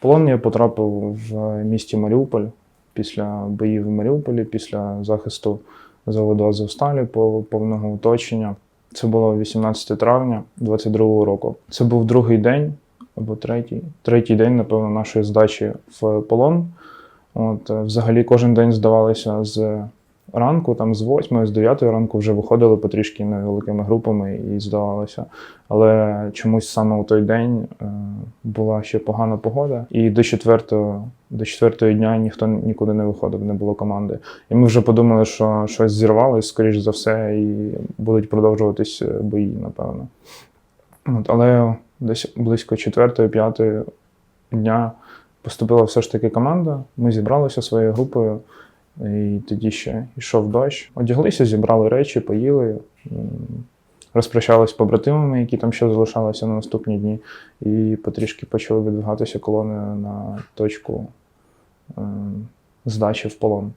Полон я потрапив в місті Маріуполь після боїв в Маріуполі, після захисту заводу Азовсталі по повного оточення. Це було 18 травня 22-го року. Це був другий день або третій, третій день, напевно, нашої здачі в полон. От, е, взагалі кожен день здавалися з ранку, там з 8, з 9 ранку вже виходили потрішки невеликими групами і здавалося. Але чомусь саме у той день е, була ще погана погода, і до 4, до 4 дня ніхто нікуди не виходив, не було команди. І ми вже подумали, що щось зірвалось, скоріш за все, і будуть продовжуватись е, бої, напевно. От, але десь близько 4-5 дня поступила все ж таки команда. Ми зібралися своєю групою, і тоді ще йшов дощ. Одяглися, зібрали речі, поїли, м, розпрощались з побратимами, які там ще залишалися на наступні дні, і потрішки почали видвигатися колони на точку ем, здачі в полон.